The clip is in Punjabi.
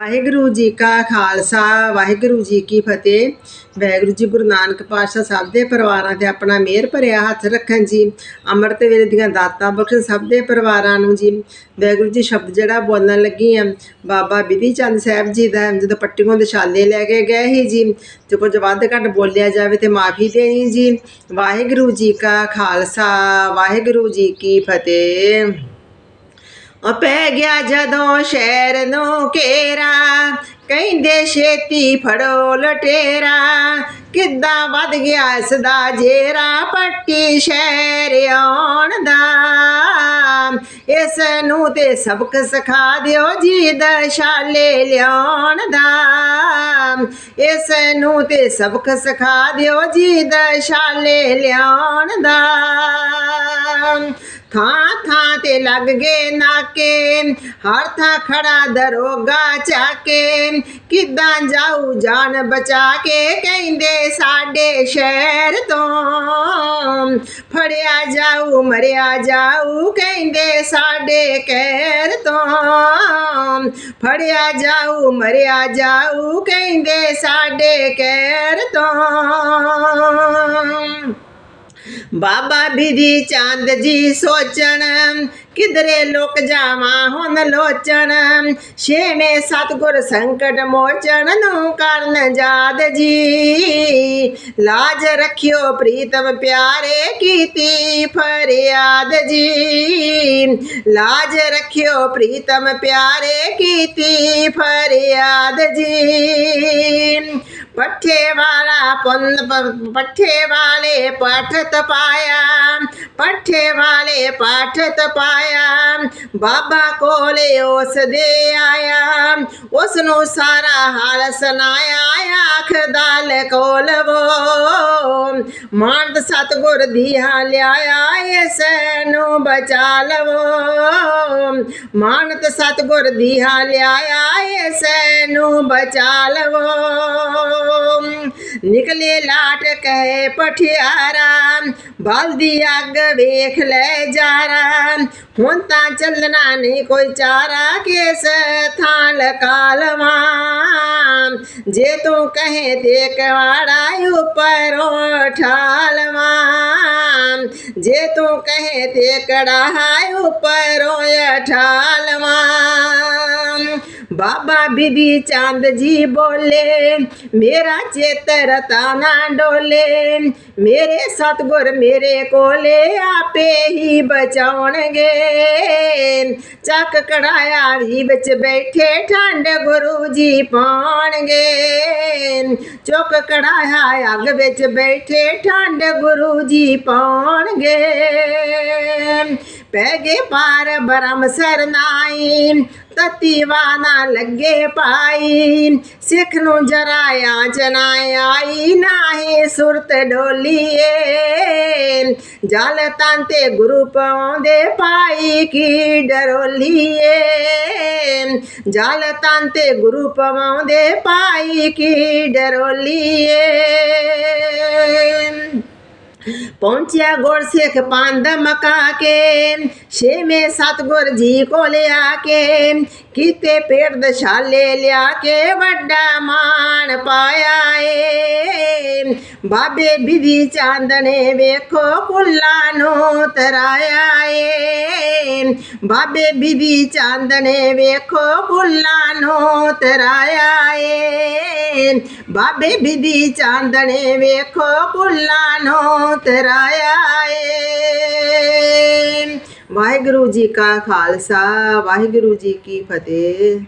ਵਾਹਿਗੁਰੂ ਜੀ ਕਾ ਖਾਲਸਾ, ਵਾਹਿਗੁਰੂ ਜੀ ਕੀ ਫਤਿਹ। ਵਾਹਿਗੁਰੂ ਜੀ ਗੁਰੂ ਨਾਨਕ ਪਾਤਸ਼ਾਹ ਸਭ ਦੇ ਪਰਿਵਾਰਾਂ ਤੇ ਆਪਣਾ ਮਿਹਰ ਭਰਿਆ ਹੱਥ ਰੱਖਣ ਜੀ। ਅੰਮ੍ਰਿਤ ਵੇਲੇ ਦੀਆਂ ਦਾਤਾਂ ਬਖਸ਼ਣ ਸਭ ਦੇ ਪਰਿਵਾਰਾਂ ਨੂੰ ਜੀ। ਵਾਹਿਗੁਰੂ ਜੀ ਸ਼ਬਦ ਜਿਹੜਾ ਬੋਲਣ ਲੱਗੀ ਆ, ਬਾਬਾ ਬਿਧੀ ਚੰਦ ਸਾਹਿਬ ਜੀ ਦਾ, ਜਦੋਂ ਪੱਟੀਆਂ ਦੇ ਛਾਲੇ ਲੈ ਕੇ ਗਏ ਸੀ ਜੀ, ਤੇ ਕੁਝ ਵੱਧ ਘੱਟ ਬੋਲਿਆ ਜਾਵੇ ਤੇ ਮਾਫੀ ਦੇਣੀ ਜੀ। ਵਾਹਿਗੁਰੂ ਜੀ ਕਾ ਖਾਲਸਾ, ਵਾਹਿਗੁਰੂ ਜੀ ਕੀ ਫਤਿਹ। ਪੈ ਗਿਆ ਜਦੋਂ ਸ਼ਹਿਰ ਨੂੰ ਘੇਰਾ। ਕਹਿੰਦੇ ਛੇਤੀ ਫੜੋ ਲਟੇਰਾ। ਕਿੱਦਾਂ ਵੱਧ ਗਿਆ ਇਸ ਦਾ ਜੇਰਾ। ਪੱਟੀ ਸ਼ਹਿਰ ਆਉਣ ਦਾ। ਇਸ ਨੂੰ ਤੇ ਸਬਕ ਸਿਖਾ ਦਿਓ ਜੀ ਦਸ਼ਾਲੇ ਲਿਆਉਣ ਦਾ। ਇਸ ਨੂੰ ਤੇ ਸਬਕ ਸਿਖਾ ਦਿਓ ਜੀ ਦਸ਼ਾਲੇ ਲਿਆਉਣ ਦਾ। ਥਾਂ ਥਾਂ ਤੇ ਲੱਗ ਗਏ ਨਾਕੇ, ਹਰ ਥਾਂ ਖੜਾ ਦਰੋਗਾ ਚਾਕੇ। ਕਿਦਾਂ ਜਾਊ ਜਾਨ ਬਚਾ ਕੇ ਕਹਿੰਦੇ ਸਾਡੇ ਸ਼ਹਿਰ ਤੋਂ ਫੜਿਆ ਜਾਊ, ਮਰਿਆ ਜਾਊ, ਕਹਿੰਦੇ ਸਾਡੇ ਕਹਿਰ ਤੋਂ। ਫੜਿਆ ਜਾਊ, ਮਰਿਆ ਜਾਊ, ਕਹਿੰਦੇ ਸਾਡੇ ਕਹਿਰ ਤੋਂ। ਬਾਬਾ ਬਿਧੀ ਚੰਦ ਜੀ ਸੋਚਣ, ਕਿਧਰੇ ਲੋਕ ਜਾਵਾਂ ਹੁਣ ਲੋਚਣ। ਛੇਵੇਂ ਸਤਗੁਰ ਸੰਕਟ ਮੋਚਣ ਨੂੰ ਕਰਨ ਜਾਦ ਜੀ। ਲਾਜ ਰੱਖਿਓ ਪ੍ਰੀਤਮ ਪਿਆਰੇ ਕੀਤੀ ਫਰਿਆਦ ਜੀ। ਲਾਜ ਰੱਖਿਓ ਪ੍ਰੀਤਮ ਪਿਆਰੇ ਕੀਤੀ ਫਰਿਆਦ ਜੀ। ਪੱਠੇ ਵਾਲਾ ਪੁੰਨ ਪੱਠੇ ਵਾਲੇ ਪਾਠਤ ਪਾਇਆ ਪੱਠੇ ਵਾਲੇ ਪਾਠ ਤਪਾਇਆ, ਬਾਬਾ ਕੋਲੇ ਉਸ ਦੇ ਆਇਆ। ਉਸ ਨੂੰ ਸਾਰਾ ਹਾਲ ਸੁਣਾਇਆ, ਆਖ, ਦਲ ਕੋਲਵੋ ਮਾਨਤ ਸਤਗੁਰ ਦੀਆਂ ਲਿਆਇਆ ਇਸ ਨੂੰ ਬਚਾ ਲਵੋ ਮਾਨਤ ਸਤਗੁਰ ਦੀਆਂ ਲਿਆਇਆ ਇਸ ਨੂੰ ਬਚਾ ਲਵੋ ਨਿਕਲੇ ਲਾਟ ਕਹੇ ਪਠਿਆਰਾ ਬਲਦੀ ਅੱਗ ਵੇਖ ਲੈ ਜਾਰਾ। ਹੁਣ ਤਾਂ ਚੱਲਣਾ ਨਹੀਂ ਕੋਈ ਚਾਰਾ, ਕੇਸ ਥਾਲ ਲਕਾਲਵਾ ਜੇ ਤੂੰ ਕਹੇ ਤੇ ਕਵਾੜਾ ਉੱਪਰੋਂ ਠਾਲਵਾ ਜੇ ਤੂੰ ਕਹੇ ਤੇ ਕੜਾਹਾ ਉੱਪਰੋਂ ਠਾਲਵਾ ਬਾਬਾ ਬੀਬੀ ਚੰਦ ਜੀ ਬੋਲੇ, ਮੇਰਾ ਚੇਤਰ ਤਾਨਾ ਡੋਲੇ, ਮੇਰੇ ਸਤਗੁਰ ਮੇਰੇ ਕੋਲੇ ਆਪੇ ਹੀ ਬਚਾਉਣਗੇ। ਚੱਕ ਕੜਾਇਆ ਵੀ ਵਿੱਚ ਬੈਠੇ ਠੰਡ ਗੁਰੂ ਜੀ ਪਾਉਣਗੇ। ਚੁੱਕ ਕੜਾਇਆ ਅੱਗ ਵਿੱਚ ਬੈਠੇ ਠੰਡ ਗੁਰੂ ਜੀ ਪਾਉਣਗੇ। ਪੈ ਗਏ ਪਾਰ ਬਰਮ ਸਰਨਾਈ, ਤਤੀ ਵਾਨਾ ਲੱਗੇ ਪਾਈ। ਸਿੱਖ ਨੂੰ ਜਰਾਇਆ ਆਚਨਾ ਆਈ ਨਾਹੀ ਸੁਰਤ ਡੋਲੀਏ। ਜਲ ਤਨ ਤੇ ਗੁਰੂ ਪਾਉਂਦੇ ਪਾਈ, ਕੀ ਡਰੋਲੀਏ। ਜਲ ਤਨ ਗੁਰੂ ਪਾਉਂਦੇ ਪਾਈ, ਕੀ ਡਰੋਲੀਏ। ਪਹੁੰਚਿਆ ਗੁਰ ਸਿੱਖ ਪੰਦ ਮਕਾ ਕੇ। ਛੇਵੇਂ ਸਤਗੁਰ ਜੀ ਕੋ ਲਿਆ ਕੇ। ਕੀਤੇ ਪੇੜ ਦਸ਼ਾਲੇ ਲਿਆ ਕੇ ਵੱਡਾ ਮਾਣ ਪਾਇਆ ਏ। ਬਾਬੇ ਬਿਧੀ ਚੰਦ ਨੇ ਵੇਖੋ ਕੁੱਲਾ ਨੂੰ ਤਰਾਇਆ ਏ। ਬਾਬੇ ਬਿਧੀ ਚੰਦ ਨੇ ਵੇਖੋ ਕੁੱਲਾ ਨੂੰ ਤਰਾਇਆ ਬਾਬੇ ਬੀਬੀ ਚਾਂਦਣੇ ਵੇਖੋ ਕੁੱਲਾ ਨੂੰ ਤਰਾਇਆ ਏ। ਵਾਹਿਗੁਰੂ ਜੀ ਕਾ ਖਾਲਸਾ, ਵਾਹਿਗੁਰੂ ਜੀ ਕੀ ਫਤਿਹ।